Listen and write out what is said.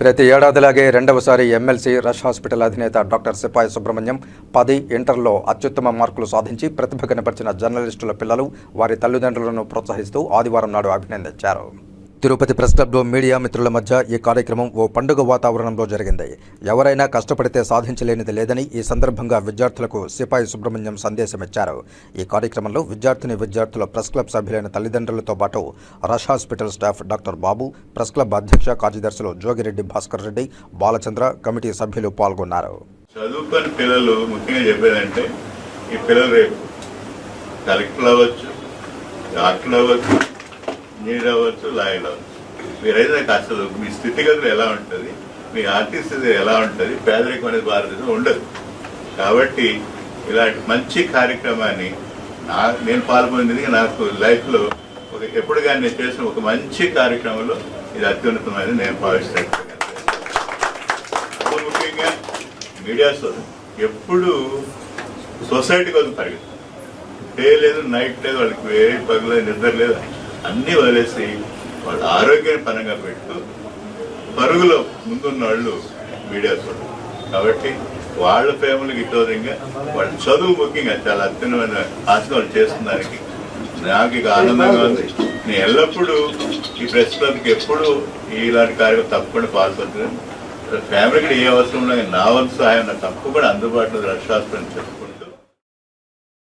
ప్రతి ఏడాదిలాగే రెండవసారి ఎమ్మెల్సీ రష్ హాస్పిటల్ అధినేత డాక్టర్ సిపాయి సుబ్రహ్మణ్యం పది ఇంటర్లో అత్యుత్తమ మార్కులు సాధించి ప్రతిభ కనపరిచిన జర్నలిస్టుల పిల్లలు వారి తల్లిదండ్రులను ప్రోత్సహిస్తూ ఆదివారం నాడు అభినందించారు. తిరుపతి ప్రెస్ క్లబ్లో మీడియా మిత్రుల మధ్య ఈ కార్యక్రమం ఓ పండుగ వాతావరణంలో జరిగింది. ఎవరైనా కష్టపడితే సాధించలేనిది లేదని ఈ సందర్భంగా విద్యార్థులకు సిపాయి సుబ్రహ్మణ్యం సందేశం ఇచ్చారు ఈ కార్యక్రమంలో విద్యార్థిని విద్యార్థుల ప్రెస్ క్లబ్ సభ్యులైన తల్లిదండ్రులతో పాటు Rush hospital staff doctor Babu press club అధ్యక్ష కార్యదర్శులు జోగిరెడ్డి భాస్కర్ రెడ్డి బాలచంద్ర కమిటీ సభ్యులు పాల్గొన్నారు. చదువుకొని పిల్లలు ముఖ్యంగా చెప్పేదంటే ఈ పిల్లలు రేపు కలెక్టర్ అవ్వచ్చు డాక్టర్ అవ్వచ్చు ఇంజనీర్ అవ్వచ్చు లాయర్ అవ్వచ్చు. మీరైతే నాకు అసలు మీ స్థితిగతులు ఎలా ఉంటుంది మీ ఆర్థిక స్థితి ఎలా ఉంటుంది పేదరికం అనేది భారతదేశం ఉండదు. కాబట్టి ఇలాంటి మంచి కార్యక్రమాన్ని నా నేను పాల్గొనేది నాకు లైఫ్లో ఒక ఎప్పుడు కానీ నేను చేసిన ఒక మంచి కార్యక్రమంలో ఇది అత్యున్నతమైనది నేను భావిస్తాను. ముఖ్యంగా మీడియా సోదరు. ఎప్పుడు సొసైటీ కోసం పరిగెత్తారు డే లేదు నైట్ లేదు వాళ్ళకి వేరే పగలేదు నిద్ర లేదు. అన్నీ వదిలేసి వాళ్ళ ఆరోగ్యాన్ని పరంగా పెట్టు పరుగులో ముందున్న వాళ్ళు మీడియా సోదరు కాబట్టి వాళ్ళ ఫ్యామిలీకి ఇతోదంగా వాళ్ళ చదువు ముఖ్యంగా చాలా అత్యున్నమైన ఆశ వాళ్ళు నాకు ఇక ఆనందంగా ఉంది. నేను ఎల్లప్పుడూ ఈ ప్రెస్ క్లబ్కి ఎప్పుడు ఇలాంటి కార్యక్రమం తప్పకుండా పాల్పడుతున్నాను ఫ్యామిలీకి ఏ అవసరం ఉన్నా నా వంతు సహాయం నాకు తప్పకుండా అందుబాటులో రక్షాస్త్రం చెప్పుకుంటూ